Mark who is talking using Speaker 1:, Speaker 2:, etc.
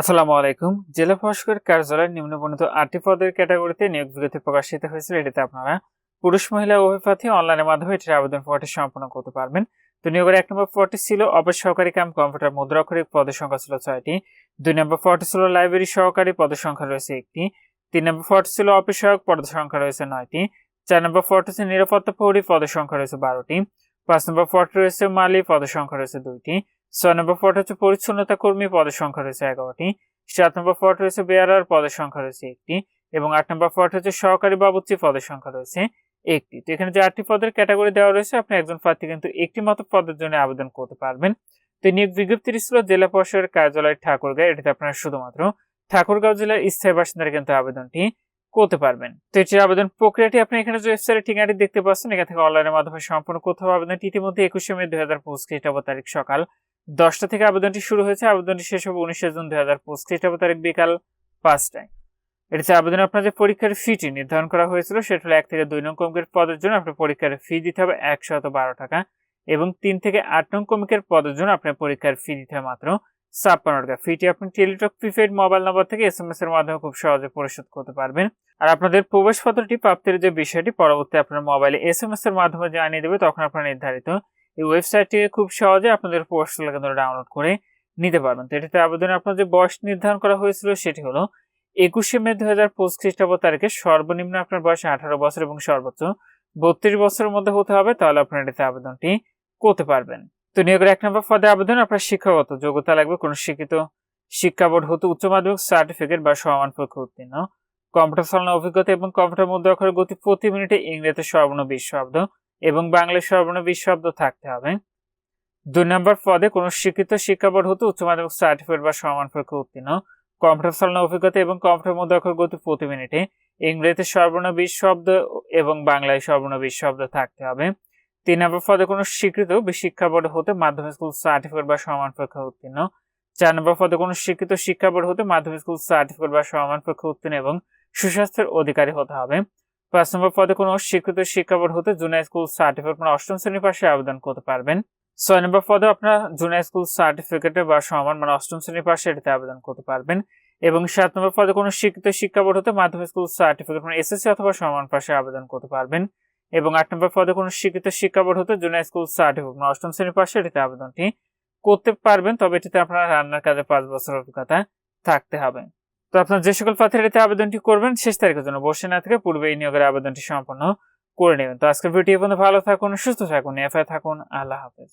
Speaker 1: আসসালামু আলাইকুম। জেলা প্রশাসকের কার্যালয়ের নিম্নবর্ণিত আটটি পদের ক্যাটাগরিতে নিয়োগ বিজ্ঞপ্তি প্রকাশিত হয়েছিল। এটিতে আপনারা পুরুষ, মহিলা উভয় প্রার্থী অনলাইনের মাধ্যমে এটির আবেদন ফর্মটি সম্পন্ন করতে পারবেন। তো নিয়োগের এক নম্বর পদটি ছিল অফিস সহকারী কাম কম্পিউটার মুদ্রাক্ষরিক পদের সংখ্যা ছিল ছয়টি। দুই নম্বর পদটি ছিল লাইব্রেরি সহকারী পদের সংখ্যা রয়েছে একটি। তিন নম্বর পদটি ছিল অফিস সহায়ক পদের সংখ্যা রয়েছে নয়টি। চার নম্বর পদটি ছিল নিরাপত্তা প্রহরী পদের সংখ্যা রয়েছে বারোটি। পাঁচ নম্বর পদটি রয়েছে মালি পদের সংখ্যা রয়েছে দুইটি। ছয় নম্বর পদ হচ্ছে পরিচ্ছন্নতা কর্মী পদের সংখ্যা রয়েছে এগারোটি। সাত নম্বর পদ রয়েছে বেয়ারার পদের সংখ্যা রয়েছে একটি এবং আট নম্বর পদ হচ্ছে সহকারী বাবুর্চি পদের সংখ্যা রয়েছে একটি। তো এখানে যে আটটি পদের ক্যাটাগরি দেওয়া রয়েছে, আপনি একজন প্রার্থী কিন্তু একটি মাত্র পদের জন্য আবেদন করতে পারবেন। তো নিয়োগ বিজ্ঞপ্তিটি ছিল জেলা পরিষদের কার্যালয় ঠাকুরগাঁও, এটিতে আপনারা শুধুমাত্র ঠাকুরগাঁও জেলার স্থায়ী বাসিন্দারা কিন্তু আবেদনটি করতে পারবেন। তো এটির আবেদন প্রক্রিয়াটি আপনি এখানে যে ওয়েবসাইটের ঠিকানাটি দেখতে পাচ্ছেন, এখান থেকে অনলাইনের মাধ্যমে সম্পূর্ণ কোথাও আবেদনটি ইতিমধ্যে একুশে মে দুই হাজার পঁচিশ খ্রিস্টাব্দ তারিখ সকাল দশটা থেকে আবেদনটি শুরু হয়েছে। আবেদনটি শেষ হবে উনিশে জুন দুই হাজার পঁচিশ। খ্রিস্টাব্দ তারিখ বিকাল পাঁচটায়। এটিতে আবেদনে আপনার যে পরীক্ষার ফিটি নির্ধারণ করা হয়েছিল, সেটা হলো এক থেকে দুই নং কমিকের পদের জন্য আপনার পরীক্ষার ফি দিতে হবে একশত বারো টাকা এবং তিন থেকে আট নং কমিকের পদের জন্য আপনার পরীক্ষার ফি দিতে হবে মাত্র ছাপ্পান্ন টাকা। ফিটি আপনি টেলিটক প্রিপেড মোবাইল নম্বর থেকে এস এম এস এর মাধ্যমে খুব সহজে পরিশোধ করতে পারবেন। আর আপনাদের প্রবেশপত্রটি, প্রাপ্তির যে বিষয়টি, পরবর্তী আপনার মোবাইলে এস এম এস এর মাধ্যমে জানিয়ে দেবে, তখন আপনার নির্ধারিত এই ওয়েবসাইটটি খুব সহজে আপনাদের পোস্টাল কেন্দ্র ডাউনলোড করে নিতে পারবেন। তো এটিতে আবেদনে আপনার যে বয়স নির্ধারণ করা হয়েছিল সেটি হলো একুশে মে দুই হাজার পঁচিশ খ্রিস্টাব্দ তারিখে সর্বনিম্ন আপনার বয়স আঠারো বছর এবং সর্বোচ্চ বত্রিশ বছরের মধ্যে হতে হবে, তাহলে আপনার এটিতে আবেদনটি করতে পারবেন। তো নিয়োগের এক নম্বর পদে আবেদন আপনার শিক্ষাগত যোগ্যতা লাগবে। কোনো শিক্ষিত শিক্ষা বোর্ড হতে উচ্চ মাধ্যমিক সার্টিফিকেট বা সমান পরীক্ষা উত্তীর্ণ। কম্পিউটার চালানোর অভিজ্ঞতা এবং কম্পিউটার মুদ্রা অক্ষরের গতি প্রতি মিনিটে ইংরেজিতে সর্বর্ণ বিশ শব্দ এবং বাংলায় সর্বর্ণ বিশ শব্দ থাকতে হবে। দুই নম্বর পদে কোনো শিক্ষিত শিক্ষা বোর্ড হতে উচ্চ মাধ্যমিক সার্টিফিকেট বা সমান পরীক্ষা উত্তীর্ণ। কম্পিউটার অভিজ্ঞতা এবং কম্পিউটার মুদ্রা অক্ষর গতি প্রতি মিনিটে। ইংরেজিতে সর্বর্ণ বিশ শব্দ এবং বাংলায় সর্বর্ণ বিশ শব্দ থাকতে হবে। তিন নম্বর পদে কোনো স্বীকৃত শিক্ষা বোর্ড হতে মাধ্যমিক স্কুল সার্টিফিকেট বা সমান পরীক্ষা উত্তীর্ণ। চার নম্বর পদে কোনো শিক্ষিত শিক্ষা বোর্ড হতে মাধ্যমিক স্কুল সার্টিফিকেট বা সমান পরীক্ষা উত্তীর্ণ এবং সুস্বাস্থ্যের অধিকারী হতে হবে। পাঁচ নম্বর পদে কোনো স্বীকৃত শিক্ষা বোর্ড হতে জুনিয়র স্কুল সার্টিফিকেট মানে অষ্টম শ্রেণির পাশে আবেদন করতে পারবেন। ছয় নম্বর পদে আপনার জুনিয়র স্কুল সার্টিফিকেটে বা সমান মানে অষ্টম শ্রেণির পাশে এটাতে আবেদন করতে পারবেন। এবং সাত নম্বর পদে কোনো শিক্ষিত শিক্ষা বোর্ড হতে মাধ্যমিক স্কুল সার্টিফিকেট মানে এসএসসি অথবা সমান পাশে আবেদন করতে পারবেন। এবং আট নম্বর পদে কোনো শিক্ষিত শিক্ষা বোর্ড হতে জুনিয়র স্কুল সার্টিফিকেট মানে অষ্টম শ্রেণির পাশে এটিতে আবেদনটি করতে পারবেন। তবে এটিতে আপনার রান্নার কাজে পাঁচ বছর অভিজ্ঞতা থাকতে হবে। তো আপনার যে সকল প্রার্থীরা আবেদনটি করবেন, শেষ তারিখের জন্য বসে না থেকে পূর্বে এই নিয়োগের আবেদনটি সম্পন্ন করে নেবেন। তো আজকের ভিডিও পর্যন্ত। ভালো থাকুন, সুস্থ থাকুন এফআই থাকুন। আল্লাহ হাফেজ।